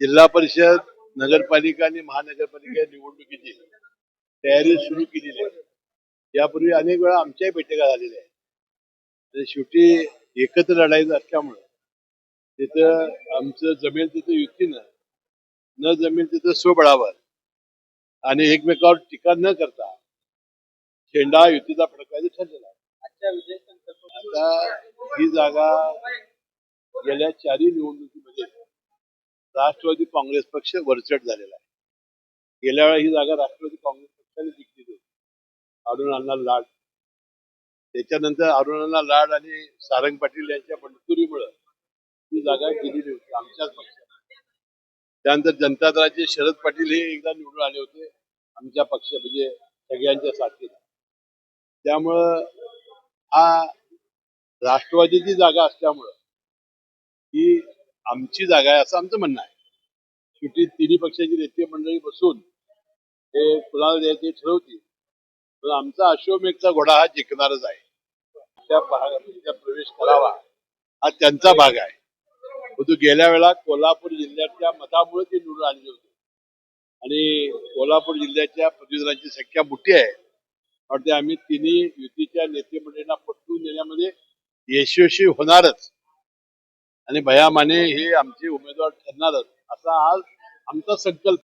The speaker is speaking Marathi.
जिल्हा परिषद नगरपालिका आणि महानगरपालिका निवडणुकीची तयारी सुरू केलेली आहे. यापूर्वी अनेक वेळा आमच्याही बैठका झालेल्या आहेत. शेवटी एकत्र लढायचं असल्यामुळं तिथं आमचं जमेल तिथं युतीनं न जमेल तिथं स्वबळावर आणि एकमेकावर टीका न करता शेंडा युतीचा फडकायचं ठरलेला आहे. आता ही जागा गेल्या चारही निवडणुकीमध्ये राष्ट्रवादी काँग्रेस पक्ष वरचट झालेला आहे. गेल्या वेळा ही जागा राष्ट्रवादी काँग्रेस पक्षाने जिंकली होती. अरुण अण्णा लाड. त्याच्यानंतर अरुण अण्णा लाड आणि सारंग पाटील यांच्या बंडखोरीमुळे ही जागा गेलेली होती आमच्याच पक्षात. त्यानंतर जनता दलाचे शरद पाटील हे एकदा निवडून आले होते आमच्या पक्ष म्हणजे सगळ्यांच्या साथीला त्यामुळं हा राष्ट्रवादीची जागा असल्यामुळं ही आमची जागा आहे असं आमचं म्हणणं आहे. शेवटी तिन्ही पक्षाची नेते मंडळी बसून हे कुणाला द्यायचे ठरवतील. पण आमचा अश्वमेघचा घोडा हा जिंकणारच आहे. त्या भागात प्रवेश करावा हा त्यांचा भाग आहे. परंतु गेल्या वेळा कोल्हापूर जिल्ह्यातल्या मतामुळे ते निवडून आलेले होते. आणि कोल्हापूर जिल्ह्याच्या प्रतिनिधींची संख्या मोठी आहे. वाटते आम्ही तिन्ही युतीच्या नेते मंडळींना पटवून देण्यामध्ये यशस्वी होणारच. आणि भया माने हे आमचे उमेदवार ठरणारच. असा आज आमचा संकल्प.